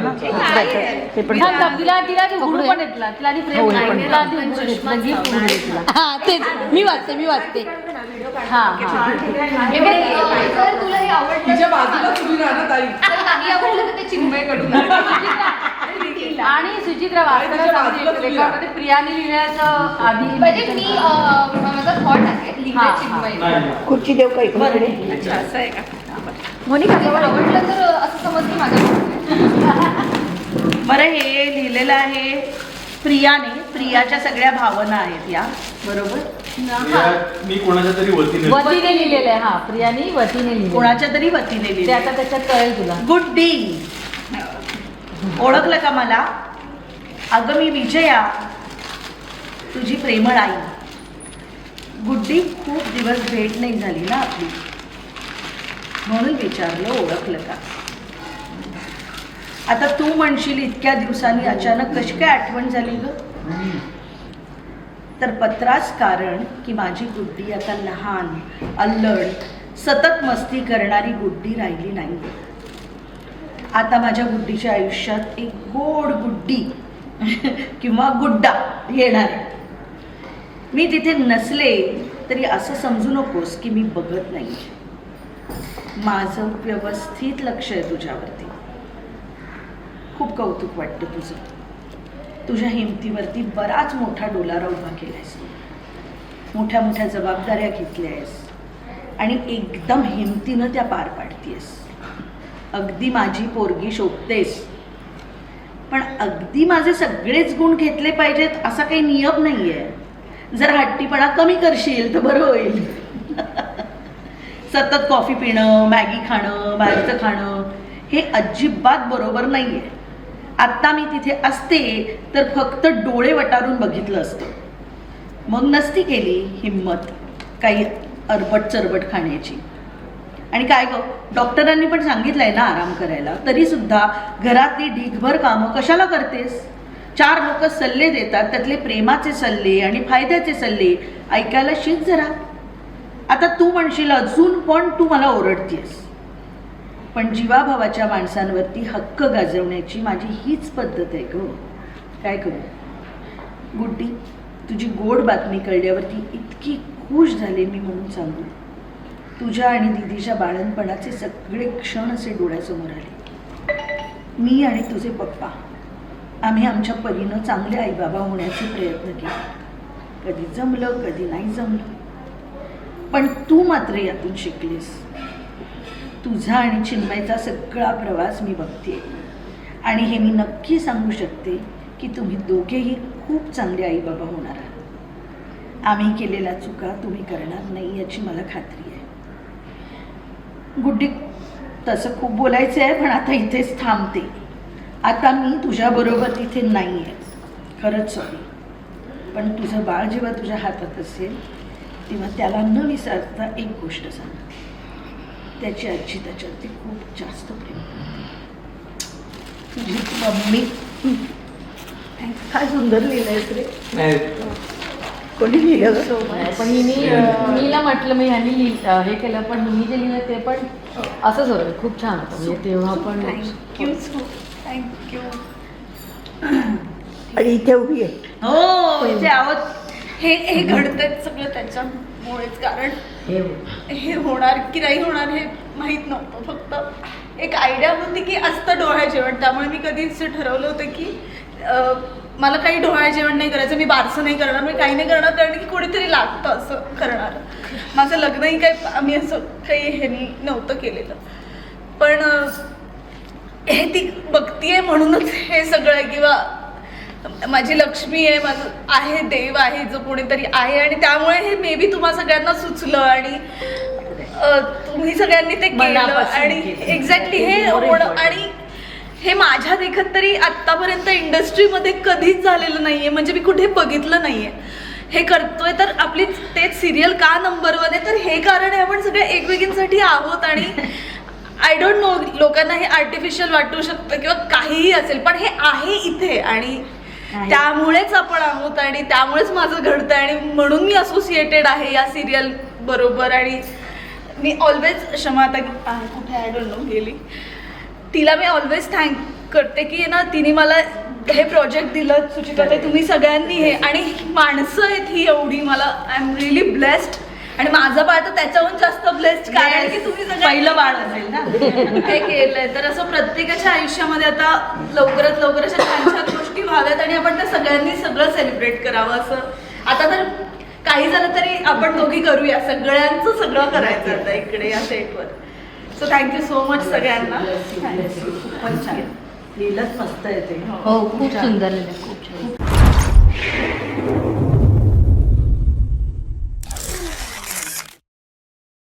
ना? ते पण तिला तिला पण तिला आधी फ्रेम हो, हे. तिला. हा तेच. मी वाचते मी वाचते. हा आणि सुचित्रा वाचताना प्रियाने लिहिण्याचं आधी म्हणजे मी माझा थॉट आहे खुर्ची देऊ काही अच्छा असं आहे का? मोनिका आवडलं तर असं समज की माझ्या बरं हे लिहिलेलं आहे प्रियाने. प्रियाच्या सगळ्या भावना आहेत या. बरोबर? या- मी कोणाच्या तरी वतीने वतीने लिहिलेलं आहे हा. प्रियाने वतीने लिहिलेलं. कोणाच्या तरी वतीने ते लिहिले आता त्याच्यात कळेल तुला. गुड डे ओळखलं का मला? अगं मी विजया. तुझी प्रेमळ आई गुड्डी खूप दिवस भेट नाही झाली ना आपली. म्हणून विचारलं ओळखलं का? आता तू म्हणशील इतक्या दिवसांनी अचानक कशी काय आठवण झाली ग? तर पत्रास कारण की माझी गुड्डी आता लहान अल्लड सतत मस्ती करणारी गुड्डी राहिली नाही. आता माझ्या गुड्डीच्या आयुष्यात एक गोड गुड्डी किंवा गुड्डा येणार आहे. मी तिथे नसले तरी असं समजू नकोस की मी बघत नाही. माझं व्यवस्थित लक्ष आहे तुझ्यावरती. खूप कौतुक वाटतं तुझं. तुझ्या हिमतीवरती बराच मोठा डोलारा उभा केला आहेस मोठ्या मोठ्या जबाबदाऱ्या घेतल्या आहेस आणि एकदम हिमतीनं त्या पार पाडतीयस. अगदी माझी पोरगी शोधतेस पण अगदी माझे सगळेच गुण घेतले पाहिजेत असा काही नियम नाही आहे जर हट्टीपणा कमी करशील तर बरं होईल. सतत कॉफी पिणं मॅगी खाणं बाहेरचं खाणं हे अजिबात बरोबर नाही आहे आत्ता मी तिथे असते तर फक्त डोळे वटारून बघितलं असतं. मग नसती केली हिंमत काही अरबट चरबट खाण्याची. आणि काय ग डॉक्टरांनी पण सांगितलंय ना आराम करायला तरीसुद्धा घरातली ढीगभर कामं कशाला करतेस? चार लोक सल्ले देतात त्यातले प्रेमाचे सल्ले आणि फायद्याचे सल्ले. ऐकायला शिक जरा. आता तू म्हणशील अजून पण तू मला ओरडतीयस पण जीवाभावाच्या माणसांवरती हक्क गाजवण्याची माझी हीच पद्धत आहे गं. काय करू? गुड्डी तुझी गोड बातमी कळल्यावरती इतकी खुश झाले मी म्हणून सांगू. तुझ्या आणि दिदीच्या बाळणपणाचे सगळे क्षण असे डोळ्यासमोर आले. मी आणि तुझे पप्पा. आम्ही आमच्या परीनं चांगले आईबाबा होण्याचे प्रयत्न केले. कधी जमलं कधी नाही जमलं. पण तू मात्र यातून शिकलीस. तुझा आणि चिन्मयचा सगळा प्रवास मी बघते. आणि हे मी नक्की सांगू शकते की तुम्ही दोघेही खूप चांगले आईबाबा होणार आहात. आम्ही केलेल्या चुका तुम्ही करणार नाही याची मला खात्री आहे. गुड्डी तसं खूप बोलायचं आहे पण आता इथेच थांबते. आता मी तुझ्याबरोबर तिथे नाही आहे खरंच सॉरी पण तुझं बाळ जेव्हा तुझ्या हातात असेल तेव्हा त्याला न विसरता एक गोष्ट सांग त्याची आजी त्याच्यावरती खूप जास्त प्रेम करते. तुझी मम्मी. काय सुंदर लिहिलंयस रे. नाही. कोणी लिहिलं? पण हिने मीला म्हटलं मी ह्यांनी लिह- अं, हे केलं पण मी जे लिहिलं ते पण असंच होतं. खूप छान होतं. म्हणजे तेव्हा पण थँक्यू थँक्यू आणि इथे उभी आहे. हो इथे आहोत. हे हे घडतंय सगळं त्याच्यामुळेच कारण हे हे होणार की नाही होणार हे माहीत नव्हतं. फक्त एक आयडिया होती की असतं डोळ्या जेवण. त्यामुळे मी कधीच ठरवलं होतं की मला काही डोळ्या जेवण नाही करायचं मी बारसं नाही करणार मी काही नाही करणार कारण की कोणीतरी लागतं असं करणार. माझं लग्नही काही आम्ही असं काही ह्यानी नव्हतं केलेलं. पण हे ती बघतीये म्हणूनच हे सगळं आहे. किंवा माझी लक्ष्मी आहे माझं आहे देव आहे जो कोणीतरी आहे आणि त्यामुळे हे मे बी तुम्हा सगळ्यांना सुचलं आणि तुम्ही सगळ्यांनी ते केलं आणि. एक्झॅक्टली हे होणं. आणि हे माझ्या देखत तरी आतापर्यंत इंडस्ट्रीमध्ये कधीच झालेलं नाहीये म्हणजे मी कुठे बघितलं नाहीये हे करतोय तर आपली तेच सिरियल का नंबर वन आहे तर हे कारण आहे आपण सगळे एकमेकींसाठी आहोत आणि आय डोंट नो लोकांना हे आर्टिफिशियल वाटू शकतं किंवा काहीही असेल पण हे आहे इथे आणि. त्यामुळेच आपण आहोत आणि त्यामुळेच माझं घडतं आणि म्हणून मी असोसिएटेड आहे या सिरियल बरोबर. आणि मी ऑलवेज क्षमा आता कुठे आय डोंट नो गेली. तिला मी ऑलवेज थँक करते की ना तिने मला हे प्रोजेक्ट दिलं सुचिता ते तुम्ही सगळ्यांनी हे आणि माणसं आहेत ही एवढी मला आय एम रिअली ब्लेस्ड आणि माझं बाळ तर त्याच्याहून जास्त ब्लेस्ड कारण की तुम्ही पहिलं बाळ असेल ना. हे केलंय. तर असं प्रत्येकाच्या आयुष्यामध्ये आता लवकरात लवकर अशा छान छान व्हाव्यात आणि आपण त्या सगळ्यांनी सगळं सेलिब्रेट करावं असं. आता तर काही झालं तरी आपण दोघी करूया. सगळ्यांचं सगळं करायचं आता इकडे या सेटवर सो थँक्यू सो मच सगळ्यांना. मस्त येते हो खूप सुंदर खूप छान.